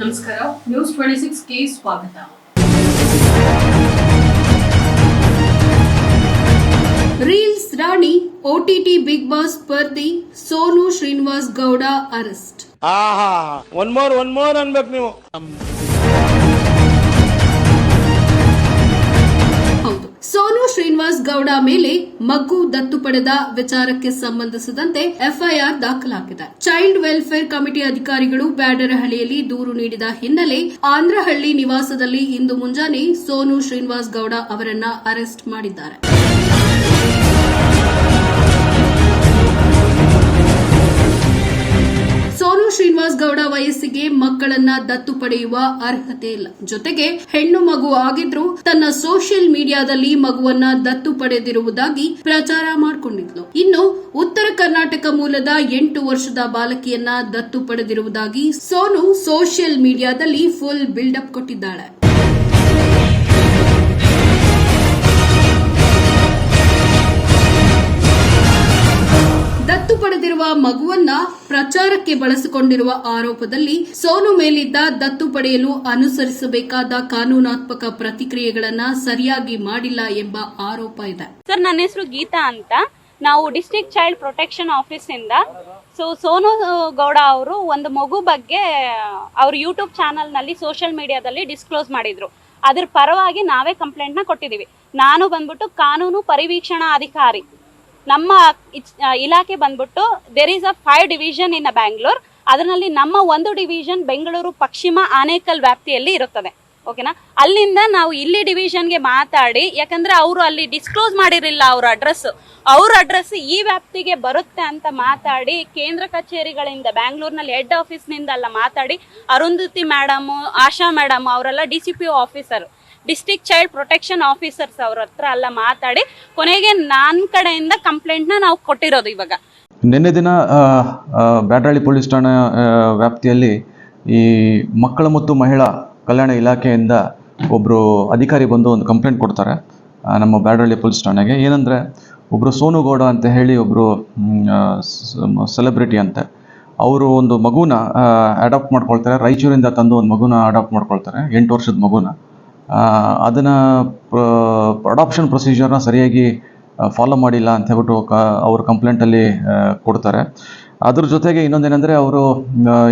ನಮಸ್ಕಾರ news twenty six ಸಿಕ್ಸ್ಗೆ ಸ್ವಾಗತ. ರೀಲ್ಸ್ ರಾಣಿ ಓಟಿಟಿ ಬಿಗ್ ಬಾಸ್ ಸ್ಪರ್ಧಿ ಸೋನು ಶ್ರೀನಿವಾಸ್ ಗೌಡ ಅರೆಸ್ಟ್. ಆಹಾ ಒನ್ ಮೋರ್ ಒನ್ ಮೋರ್ ಅನ್ಬೇಕು ನೀವು. ಗೌಡ ಮೇಲೆ ಮಗು ದತ್ತು ಪಡೆದ ವಿಚಾರಕ್ಕೆ ಸಂಬಂಧಿಸಿದಂತೆ ಎಫ್ಐಆರ್ ದಾಖಲಾಗಿದೆ ಚೈಲ್ಡ್ ವೆಲ್ಫೇರ್ ಕಮಿಟಿ ಅಧಿಕಾರಿಗಳು ಬ್ಯಾಡರಹಳ್ಳಿಯಲ್ಲಿ ದೂರು ನೀಡಿದ ಹಿನ್ನೆಲೆ ಆಂಧ್ರಹಳ್ಳಿ ನಿವಾಸದಲ್ಲಿ ಇಂದು ಮುಂಜಾನೆ ಸೋನು ಶ್ರೀನಿವಾಸ್ ಗೌಡ ಅವರನ್ನ ಅರೆಸ್ಟ್ ಮಾಡಿದ್ದಾರೆ. ಗೌಡ ವಯಸ್ಸಿಗೆ ಮಕ್ಕಳನ್ನ ದತ್ತು ಪಡೆಯುವ ಅರ್ಹತೆ ಇಲ್ಲ. ಜೊತೆಗೆ ಹೆಣ್ಣು ಮಗು ಆಗಿದ್ರು ತನ್ನ ಸೋಷಿಯಲ್ ಮೀಡಿಯಾದಲ್ಲಿ ಮಗುವನ್ನ ದತ್ತು ಪಡೆದಿರುವುದಾಗಿ ಪ್ರಚಾರ ಮಾಡಿಕೊಂಡಿದ್ಲು. ಇನ್ನು ಉತ್ತರ ಕರ್ನಾಟಕ ಮೂಲದ ಎಂಟು ವರ್ಷದ ಬಾಲಕಿಯನ್ನ ದತ್ತು ಪಡೆದಿರುವುದಾಗಿ ಸೋನು ಸೋಷಿಯಲ್ ಮೀಡಿಯಾದಲ್ಲಿ ಫುಲ್ ಬಿಲ್ಡಪ್ ಕೊಟ್ಟಿದ್ದಾಳೆ. ದತ್ತು ಮಗುವನ್ನ ಪ್ರಚಾರಕ್ಕೆ ಬಳಸಿಕೊಂಡಿರುವ ಆರೋಪದಲ್ಲಿ ಸೋನು ಮೇಲಿದ್ದ ದತ್ತು ಪಡೆಯಲು ಅನುಸರಿಸಬೇಕಾದ ಕಾನೂನಾತ್ಮಕ ಪ್ರತಿಕ್ರಿಯೆಗಳನ್ನ ಸರಿಯಾಗಿ ಮಾಡಿಲ್ಲ ಎಂಬ ಆರೋಪ ಇದೆ. ಸರ್, ನನ್ನ ಹೆಸರು ಗೀತಾ ಅಂತ. ನಾವು ಡಿಸ್ಟ್ರಿಕ್ಟ್ ಚೈಲ್ಡ್ ಪ್ರೊಟೆಕ್ಷನ್ ಆಫೀಸ್ ಇಂದ. ಸೊ ಸೋನು ಗೌಡ ಅವರು ಒಂದು ಮಗು ಬಗ್ಗೆ ಅವ್ರ ಯೂಟ್ಯೂಬ್ ಚಾನಲ್ನಲ್ಲಿ ಸೋಷಿಯಲ್ ಮೀಡಿಯಾದಲ್ಲಿ ಡಿಸ್ಕ್ಲೋಸ್ ಮಾಡಿದ್ರು. ಅದ್ರ ಪರವಾಗಿ ನಾವೇ ಕಂಪ್ಲೇಂಟ್ನ ಕೊಟ್ಟಿದೀವಿ ನಾನು ಬಂದ್ಬಿಟ್ಟು ಕಾನೂನು ಪರಿವೀಕ್ಷಣಾ ಅಧಿಕಾರಿ ನಮ್ಮ ಇಲಾಖೆ ಬಂದ್ಬಿಟ್ಟು there is a five division in a Bangalore ಅದರಲ್ಲಿ ನಮ್ಮ ಒಂದು ಡಿವಿಷನ್ ಬೆಂಗಳೂರು, ಪಶ್ಚಿಮ, ಆನೇಕಲ್ ವ್ಯಾಪ್ತಿಯಲ್ಲಿ ಇರುತ್ತದೆ. ಓಕೆನಾ ಅಲ್ಲಿಂದ ನಾವು ಇಲ್ಲಿ ಡಿವಿಷನ್ಗೆ ಮಾತಾಡಿ, ಯಾಕಂದ್ರೆ ಅವರು ಅಲ್ಲಿ ಡಿಸ್ಕ್ಲೋಸ್ ಮಾಡಿರಲಿಲ್ಲ ಅವ್ರ ಅಡ್ರೆಸ್ ಅವ್ರ ಅಡ್ರೆಸ್ ಈ ವ್ಯಾಪ್ತಿಗೆ ಬರುತ್ತೆ ಅಂತ ಮಾತಾಡಿ, ಕೇಂದ್ರ ಕಚೇರಿಗಳಿಂದ ಬ್ಯಾಂಗ್ಳೂರ್ನಲ್ಲಿ ಹೆಡ್ ಆಫೀಸ್ನಿಂದ ಎಲ್ಲ ಮಾತಾಡಿ, ಅರುಂಧತಿ ಮೇಡಮ್ ಆಶಾ ಮೇಡಮ್ ಅವರೆಲ್ಲ D C P officer district child protection officers ಅವ್ರ ಹತ್ರ ಎಲ್ಲ ಮಾತಾಡಿ ಕೊನೆಗೆ ನನ್ನ ಕಡೆಯಿಂದ ಕಂಪ್ಲೇಂಟ್ನ ನಾವು ಕೊಟ್ಟಿರೋದು ಇವಾಗ. ನಿನ್ನೆ ದಿನ ಆ, ಪೊಲೀಸ್ ಠಾಣಾ ವ್ಯಾಪ್ತಿಯಲ್ಲಿ ಈ ಮಕ್ಕಳ ಮತ್ತು ಮಹಿಳಾ ಕಲ್ಯಾಣ ಇಲಾಖೆಯಿಂದ ಒಬ್ಬರು ಅಧಿಕಾರಿ ಬಂದು ಒಂದು ಕಂಪ್ಲೇಂಟ್ ಕೊಡ್ತಾರೆ ನಮ್ಮ ಬ್ಯಾಡರಳ್ಳಿ ಪೊಲೀಸ್ ಠಾಣೆಗೆ. ಏನಂದರೆ ಒಬ್ಬರು ಸೋನು ಗೌಡ ಅಂತ ಹೇಳಿ ಒಬ್ಬರು ಸೆಲೆಬ್ರಿಟಿ ಅಂತೆ. ಅವರು ಒಂದು ಮಗುನ ಅಡಾಪ್ಟ್ ಮಾಡ್ಕೊಳ್ತಾರೆ. ರಾಯಚೂರಿಂದ ತಂದು ಒಂದು ಮಗುನ ಅಡಾಪ್ಟ್ ಮಾಡ್ಕೊಳ್ತಾರೆ ಎಂಟು ವರ್ಷದ ಮಗುನ. ಅದನ್ನು ಅಡಾಪ್ಷನ್ ಪ್ರೊಸೀಜರ್ನ ಸರಿಯಾಗಿ ಫಾಲೋ ಮಾಡಿಲ್ಲ ಅಂತ ಹೇಳ್ಬಿಟ್ಟು ಕ, ಅವ್ರ ಕಂಪ್ಲೇಂಟಲ್ಲಿ ಕೊಡ್ತಾರೆ. ಅದ್ರ ಜೊತೆಗೆ ಇನ್ನೊಂದೇನೆಂದರೆ ಅವರು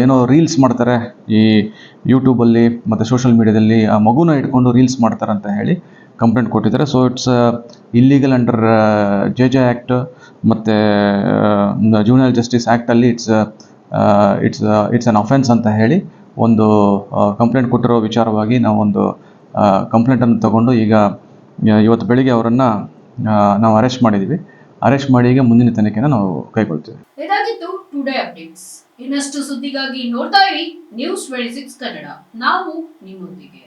ಏನೋ ರೀಲ್ಸ್ ಮಾಡ್ತಾರೆ ಈ ಯೂಟ್ಯೂಬಲ್ಲಿ ಮತ್ತು ಸೋಷಿಯಲ್ ಮೀಡ್ಯಾದಲ್ಲಿ ಆ, ಮಗುನ ಇಟ್ಕೊಂಡು ರೀಲ್ಸ್ ಮಾಡ್ತಾರೆ ಅಂತ ಹೇಳಿ ಕಂಪ್ಲೇಂಟ್ ಕೊಟ್ಟಿದ್ದಾರೆ. So it's illegal under J J act ಮತ್ತು junior justice ಆ್ಯಕ್ಟಲ್ಲಿ it's it's it's an offence ಅಂತ ಹೇಳಿ ಒಂದು ಕಂಪ್ಲೇಂಟ್ ಕೊಟ್ಟಿರೋ ವಿಚಾರವಾಗಿ ನಾವೊಂದು ಕಂಪ್ಲೇಂಟನ್ನು ತಗೊಂಡು ಈಗ ಇವತ್ತು ಬೆಳಿಗ್ಗೆ ಅವರನ್ನು ನಾವು ಅರೆಸ್ಟ್ ಮಾಡಿದ್ದೀವಿ ಅರೆಸ್ಟ್ ಮಾಡಿ ಈಗ ಮುಂದಿನ ತನಿಖೆನ ನಾವು ಕೈಗೊಳ್ತೇವೆ. ಇದಾಗಿತ್ತು ಟುಡೇ ಅಪ್ಡೇಟ್ಸ್ ಇನ್ನಷ್ಟು ಸುದ್ದಿಗಾಗಿ ನೋಡ್ತಾ ಇರಿ ನ್ಯೂಸ್ ಟ್ವೆಂಟಿ ಸಿಕ್ಸ್ ಕನ್ನಡ ನಾವು ನಿಮ್ಮೊಂದಿಗೆ.